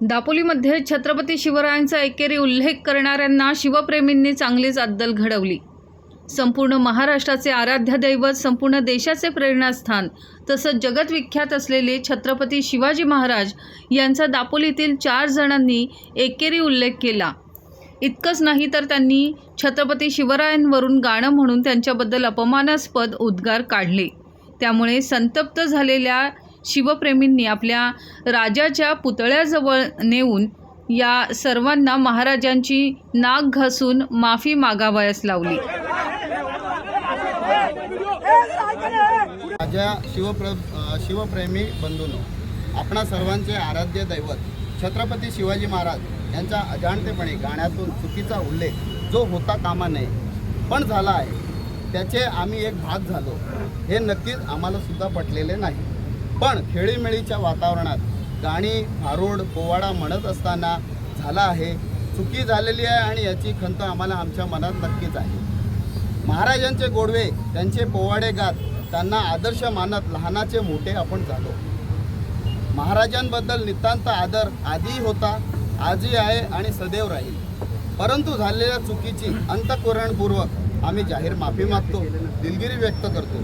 दापोलीमध्ये छत्रपती शिवरायांचा एकेरी उल्लेख करणाऱ्यांना शिवप्रेमींनी चांगलीच अद्दल घडवली. संपूर्ण महाराष्ट्राचे आराध्य दैवत संपूर्ण देशाचे प्रेरणास्थान तसंच जगतविख्यात असलेले छत्रपती शिवाजी महाराज यांचा दापोलीतील चार जणांनी एकेरी उल्लेख केला. इतकंच नाही तर त्यांनी छत्रपती शिवरायांवरून गाणं म्हणून त्यांच्याबद्दल अपमानास्पद उद्गार काढले. त्यामुळे संतप्त झालेल्या शिवप्रेमींनी आपल्या राजाच्या पुतळ्याजवळ नेऊन या सर्वांना महाराजांची नाक घासून माफी मागावयास लावली. राजा शिवप्र शिवप्रेमी बंधूनो आपणा सर्वांचे आराध्य दैवत छत्रपती शिवाजी महाराज यांच्या अजाणतेपणे गाण्यातून चुकीचा उल्लेख जो होता कामा नये पण झाला आहे त्याचे आम्ही एक भाग झालो हे नक्कीच आम्हाला सुद्धा पटलेले नाही. पण खेळीमेळीच्या वातावरणात गाणी भारूड पोवाडा म्हणत असताना झाला आहे चुकी झालेली आहे आणि याची खंत आम्हाला आमच्या मनात नक्कीच आहे. महाराजांचे गोडवे त्यांचे पोवाडे गात त्यांना आदर्श मानत लहानाचे मोठे आपण झालो. महाराजांबद्दल नितांत आदर आधीही होता आजही आहे आणि सदैव राहील. परंतु झालेल्या चुकीची अंतःकरणपूर्वक आम्ही जाहीर माफी मागतो दिलगिरी व्यक्त करतो.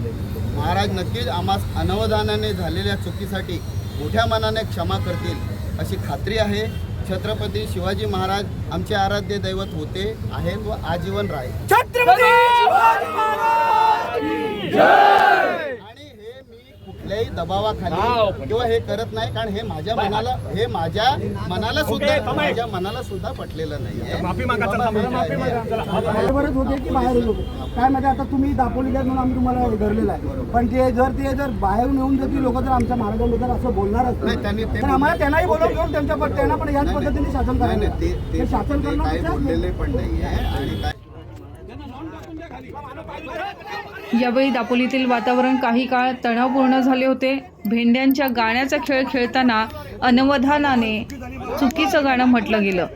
महाराज नक्कीच आम्हास अनवधानाने झालेल्या चुकीसाठी मोठ्या मनाने क्षमा करतील अशी खात्री आहे. छत्रपती शिवाजी महाराज आमचे आराध्य दैवत होते आहेत व आजीवन राहील. छत्रपती शिवाजी महाराज की जय आणि हे मी कुठल्याही दबावाखाली किंवा हे करत नाही कारण हे माझ्या मनाला हे माझ्या मनाला सुद्धा माझ्या मनाला सुद्धा पटलेलं नाहीये. माफी मागा, चला, बाबा, माफी मागा, हे- चला. बरोबरच होते की बाहेर होते काय म्हणजे आता तुम्ही दापोलीला म्हणून आम्ही तुम्हाला धरलेलं आहे. पण ते जर ते जर बाहेर येऊन जर ती लोक जर आमच्या महाराजांबद्दल असं बोलणारच नाही, तर आम्हाला त्यांनाही बोलवून घेऊन त्यांच्या पण त्यांना पण याच नाही, नाही. पद्धतीने शासन नाही, करायचं. नाही, ते- ते ते शासन त्याच्यात बोललेले पण नाहीये आणि काय यावेळी दापोलीतील वातावरण काही काळ तणावपूर्ण झाले होते. भेंड्यांच्या गाण्याचा खेळ खेळताना अनवधानाने चुकीचं गाणं म्हटलं गेलं.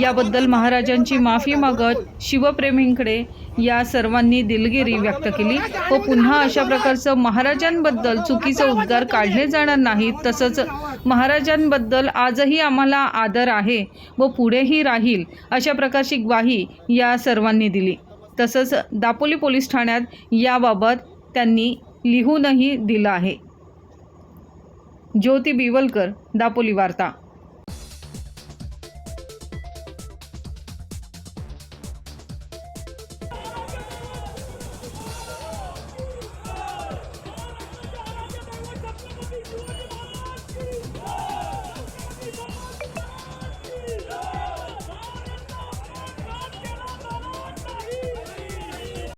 याबद्दल महाराजांची माफी मागत शिवप्रेमींकडे या सर्वांनी दिलगिरी व्यक्त केली. व पुन्हा अशा प्रकारचं महाराजांबद्दल चुकीचं उद्गार काढले जाणार नाहीत. तसंच महाराजांबद्दल आजही आम्हाला आदर आहे व पुढेही राहील अशा प्रकारची ग्वाही या सर्वांनी दिली. तसंच दापोली पोलीस ठाण्यात याबाबत त्यांनी लिहूनही दिलं आहे. ज्योती बिवलकर दापोली वार्ता.